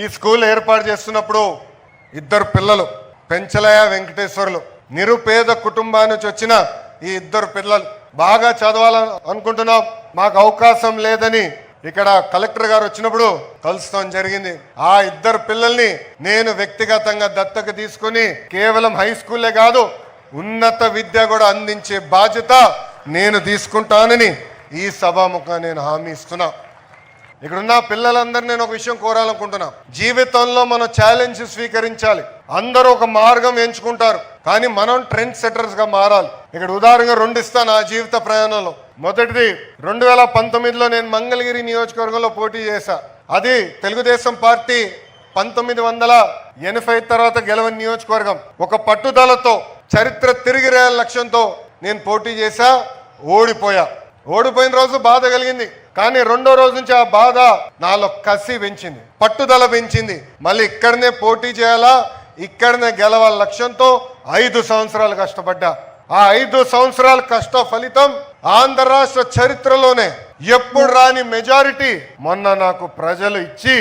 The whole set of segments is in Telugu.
ఈ స్కూల్ ఏర్పాటు చేస్తున్నప్పుడు ఇద్దరు పిల్లలు పెంచలయ వెంకటేశ్వర్లు నిరుపేద కుటుంబానికి నుంచి వచ్చిన ఈ ఇద్దరు పిల్లలు. బాగా చదవాలని అనుకుంటున్నాం. మాకు అవకాశం లేదని ఇక్కడ కలెక్టర్ గారు వచ్చినప్పుడు కలుస్తాం జరిగింది. ఆ ఇద్దరు పిల్లల్ని నేను వ్యక్తిగతంగా దత్తక తీసుకుని కేవలం హై స్కూలే కాదు ఉన్నత విద్య కూడా అందించే బాధ్యత నేను తీసుకుంటానని ఈ సభాముఖంగా నేను హామీ ఇస్తున్నా. ఇక్కడున్న పిల్లలందరూ నేను ఒక విషయం కోరాలనుకుంటున్నా. జీవితంలో మనం ఛాలెంజ్ స్వీకరించాలి. అందరూ ఒక మార్గం ఎంచుకుంటారు. కానీ మనం ట్రెండ్ సెటర్స్గా మారాలి. ఇక్కడ ఉదాహరణగా రెండు ఇస్తాను నా జీవిత ప్రయాణంలో. మొదటిది రెండు వేల పంతొమ్మిదిలో నేను మంగళగిరి నియోజకవర్గంలో పోటీ చేశా. అది తెలుగుదేశం పార్టీ పంతొమ్మిది వందల ఎనభై తర్వాత గెలవని నియోజకవర్గం. ఒక పట్టుదలతో చరిత్ర తిరిగి రేయాల లక్ష్యంతో నేను పోటీ చేశా ఓడిపోయా. ఓడిపోయిన రోజు బాధ కలిగింది. కానీ రెండో రోజు నుంచి ఆ బాధ నాలో కసి పెంచింది పట్టుదల పెంచింది. మళ్ళీ ఇక్కడనే పోటీ చేయాలా? ఇక్కడనే గెలవాల లక్ష్యంతో ఐదు సంవత్సరాలు కష్టపడ్డా. ఆ ఐదు సంవత్సరాల కష్ట ఫలితం ఆంధ్ర రాష్ట్ర చరిత్రలోనే ఎప్పుడు రాని మెజారిటీ మొన్న నాకు ప్రజలు ఇచ్చి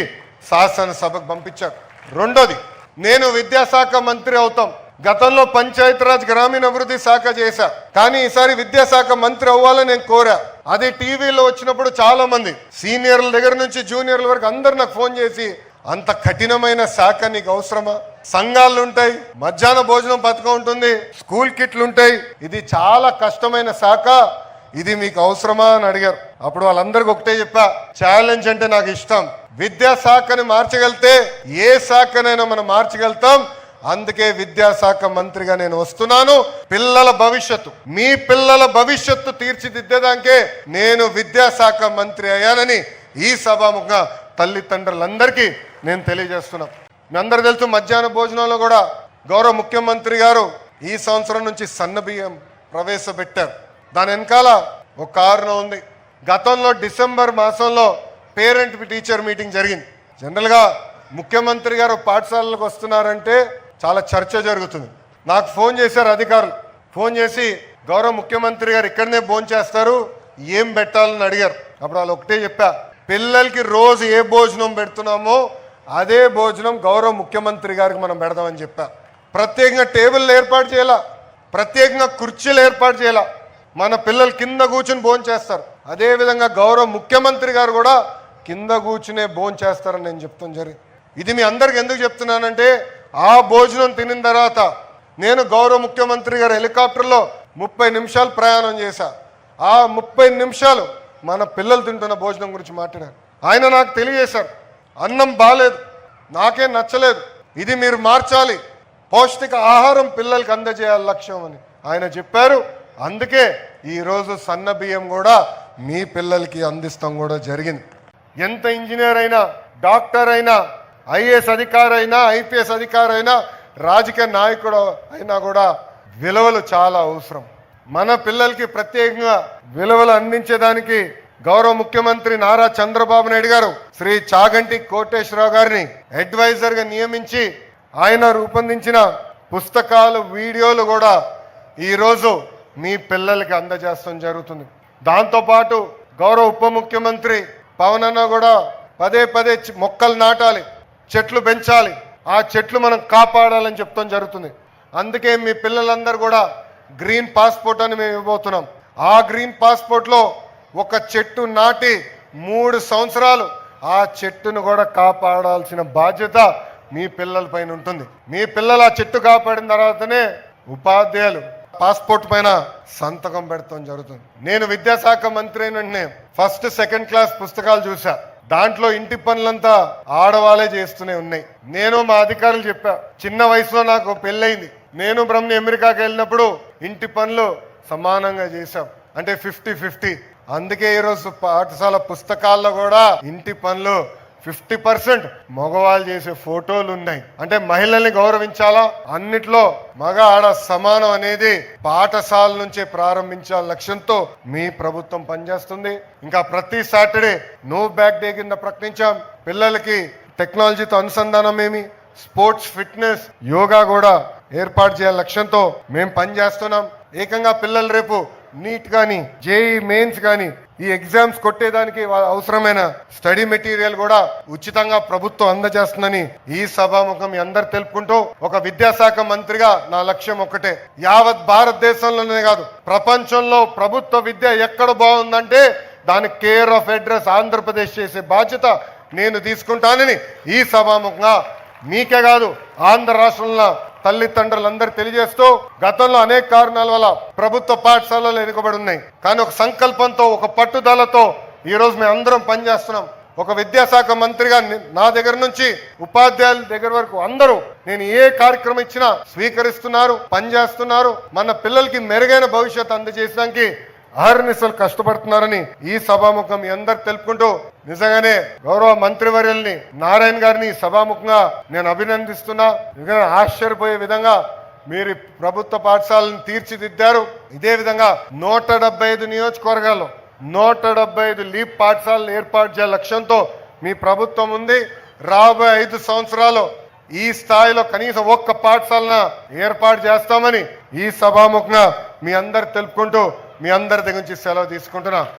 శాసనసభకు పంపించారు. రెండోది నేను విద్యాశాఖ మంత్రి అవుతాం. గతంలో పంచాయతీరాజ్ గ్రామీణాభివృద్ధి శాఖ చేశా. కానీ ఈసారి విద్యాశాఖ మంత్రి అవ్వాలని నేను కోరా. అది టీవీలో వచ్చినప్పుడు చాలా మంది సీనియర్ల దగ్గర నుంచి జూనియర్ల వరకు అందరు నాకు ఫోన్ చేసి అంత కఠినమైన శాఖ నీకు అవసరమా? సంఘాలు ఉంటాయి మధ్యాహ్న భోజనం పథకం ఉంటుంది స్కూల్ కిట్లు ఉంటాయి. ఇది చాలా కష్టమైన శాఖ ఇది మీకు అవసరమా? అని అడిగారు. అప్పుడు వాళ్ళందరికీ ఒకటే చెప్పా ఛాలెంజ్ అంటే నాకు ఇష్టం. విద్యా శాఖని మార్చగలితే ఏ శాఖనైనా మనం మార్చగలుగుతాం. అందుకే విద్యాశాఖ మంత్రిగా నేను వస్తున్నాను. పిల్లల భవిష్యత్తు. మీ పిల్లల భవిష్యత్తు తీర్చిదిద్దేదానికే నేను విద్యాశాఖ మంత్రి అయ్యానని ఈ సభాముఖంగా తల్లిదండ్రులందరికీ నేను తెలియజేస్తున్నా. మీ అందరు తెలుసు మధ్యాహ్న భోజనంలో కూడా గౌరవ ముఖ్యమంత్రి గారు ఈ సంవత్సరం నుంచి సన్న బియ్యం ప్రవేశపెట్టారు. దాని వెనకాల ఒక కారణం ఉంది. గతంలో డిసెంబర్ మాసంలో పేరెంట్ టీచర్ మీటింగ్ జరిగింది. జనరల్గా ముఖ్యమంత్రి గారు పాఠశాలలకు వస్తున్నారంటే చాలా చర్చ జరుగుతుంది. నాకు ఫోన్ చేశారు అధికారులు. ఫోన్ చేసి గౌరవ ముఖ్యమంత్రి గారు ఇక్కడనే భోజనం చేస్తారు ఏం పెట్టాలని అడిగారు. అప్పుడు వాళ్ళు ఒకటే చెప్పా పిల్లలకి రోజు ఏ భోజనం పెడుతున్నామో అదే భోజనం గౌరవ ముఖ్యమంత్రి గారికి మనం పెడదామని చెప్పా. ప్రత్యేకంగా టేబుల్ ఏర్పాటు చేయాల? ప్రత్యేకంగా కుర్చీలు ఏర్పాటు చేయాల? మన పిల్లలు కింద కూర్చుని భోజనం చేస్తారు. అదేవిధంగా గౌరవ ముఖ్యమంత్రి గారు కూడా కింద కూర్చునే భోజనం చేస్తారని నేను చెప్తాను జరిగింది ఇది మీ అందరికి ఎందుకు చెప్తున్నానంటే ఆ భోజనం తినిన తర్వాత నేను గౌరవ ముఖ్యమంత్రి గారు హెలికాప్టర్లో ముప్పై నిమిషాలు ప్రయాణం చేశా. ఆ ముప్పై నిమిషాలు మన పిల్లలు తింటున్న భోజనం గురించి మాట్లాడారు. ఆయన నాకు తెలియజేశారు. అన్నం బాగాలేదు నాకేం నచ్చలేదు. ఇది మీరు మార్చాలి. పౌష్టిక ఆహారం పిల్లలకి అందజేయాలి లక్ష్యం అని ఆయన చెప్పారు. అందుకే ఈరోజు సన్న బియ్యం కూడా మీ పిల్లలకి అందిస్తాం కూడా జరిగింది. ఎంత ఇంజనీర్ అయినా డాక్టర్ అయినా ఐఏఎస్ అధికారైనా ఐపీఎస్ అధికారైనా రాజకీయ నాయకుడు అయినా కూడా విలువలు చాలా అవసరం. మన పిల్లలకి ప్రత్యేకంగా విలువలు అందించేదానికి గౌరవ ముఖ్యమంత్రి నారా చంద్రబాబు నాయుడు గారు శ్రీ చాగంటి కోటేశ్వరరావు గారిని అడ్వైజర్గా నియమించి ఆయన రూపొందించిన పుస్తకాలు వీడియోలు కూడా ఈరోజు మీ పిల్లలకి అందజేస్తాం జరుగుతుంది. దాంతోపాటు గౌరవ ఉప ముఖ్యమంత్రి పవన్ అన్న కూడా పదే పదే మొక్కలు నాటాలి. చెట్లు పెంచాలి. ఆ చెట్లు మనం కాపాడాలని చెప్తాం జరుగుతుంది. అందుకే మీ పిల్లలందరూ కూడా గ్రీన్ పాస్పోర్ట్ అని మేము ఇవ్వబోతున్నాం. ఆ గ్రీన్ పాస్పోర్ట్లో ఒక చెట్టు నాటి మూడు సంవత్సరాలు ఆ చెట్టును కూడా కాపాడాల్సిన బాధ్యత మీ పిల్లల పైన ఉంటుంది. మీ పిల్లలు ఆ చెట్టు కాపాడిన తర్వాతనే ఉపాధ్యాయులు పాస్పోర్ట్ పైన సంతకం పెడతాం జరుగుతుంది. నేను విద్యాశాఖ మంత్రి అయిన ఫస్ట్ సెకండ్ క్లాస్ పుస్తకాలు చూసా. దాంట్లో ఇంటి పనులంతా ఆడవాళ్ళే చేస్తూనే ఉన్నాయి. నేను మా అధికారులు చెప్పా చిన్న వయసులో నాకు పెళ్ళయింది. నేను బ్రహ్మ అమెరికాకి వెళ్ళినప్పుడు ఇంటి పనులు సమానంగా చేశాం. అంటే ఫిఫ్టీ ఫిఫ్టీ. అందుకే ఈరోజు పాఠశాల పుస్తకాల్లో కూడా ఇంటి పనులు ఫిఫ్టీ పర్సెంట్ మగవాళ్ళు చేసే ఫోటోలు ఉన్నాయి. అంటే మహిళల్ని గౌరవించాలా? అన్నిట్లో మగ ఆడ సమానం అనేది పాఠశాల నుంచే ప్రారంభించాల లక్ష్యంతో మీ ప్రభుత్వం పనిచేస్తుంది. ఇంకా ప్రతి సాటర్డే నో బ్యాక్ డే కింద ప్రకటించాం. పిల్లలకి టెక్నాలజీతో అనుసంధానం ఏమి? స్పోర్ట్స్ ఫిట్నెస్ యోగా కూడా ఏర్పాటు చేయాల లక్ష్యంతో మేము పనిచేస్తున్నాం. ఏకంగా పిల్లలు రేపు నీట్ కానీ జేఈ మెయిన్స్ కానీ ఈ ఎగ్జామ్స్ కొట్టేదానికి అవసరమైన స్టడీ మెటీరియల్ కూడా ఉచితంగా ప్రభుత్వం అందజేస్తుందని ఈ సభాముఖం అందరు తెలుపుకుంటూ ఒక విద్యాశాఖ మంత్రిగా నా లక్ష్యం ఒకటే యావత్ భారతదేశంలోనే కాదు ప్రపంచంలో ప్రభుత్వ విద్య ఎక్కడ బాగుందంటే దానికి కేర్ ఆఫ్ అడ్రస్ ఆంధ్రప్రదేశ్ చేసే బాధ్యత నేను తీసుకుంటానని ఈ సభాముఖంగా మీకే కాదు ఆంధ్ర రాష్ట్రంలో తల్లిదండ్రులందరూ తెలియజేస్తూ గతంలో అనేక కారణాల వల్ల ప్రభుత్వ పాఠశాలలు ఎన్నుకబడి ఉన్నాయి. కానీ ఒక సంకల్పంతో ఒక పట్టుదలతో ఈ రోజు మేము అందరం పనిచేస్తున్నాం. ఒక విద్యాశాఖ మంత్రిగా నా దగ్గర నుంచి ఉపాధ్యాయుల దగ్గర వరకు అందరూ నేను ఏ కార్యక్రమం ఇచ్చినా స్వీకరిస్తున్నారు పనిచేస్తున్నారు. మన పిల్లలకి మెరుగైన భవిష్యత్తు అందజేయడానికి ఆరునిసలు కష్టపడుతున్నారని ఈ సభాముఖం మీ అందరు తెలుపుకుంటూ నిజంగానే గౌరవ మంత్రివర్యుల్ని నారాయణ గారిని సభాముఖంగా నేను అభినందిస్తున్నా. నిజంగా ఆశ్చర్యపోయే విధంగా మీరు ప్రభుత్వ పాఠశాలను తీర్చిదిద్దారు. ఇదే విధంగా నూట డెబ్బై ఐదు నియోజకవర్గాల్లో నూట డెబ్బై ఐదు లీప్ పాఠశాలను ఏర్పాటు చేయాల లక్ష్యంతో మీ ప్రభుత్వం ఉంది. రాబోయే ఐదు సంవత్సరాలు ఈ స్థాయిలో కనీసం ఒక్క పాఠశాలన ఏర్పాటు చేస్తామని ఈ సభాముఖంగా మీ అందరు తెలుపుకుంటూ మీ అందరి దగ్గర నుంచి సెలవు తీసుకుంటున్నా.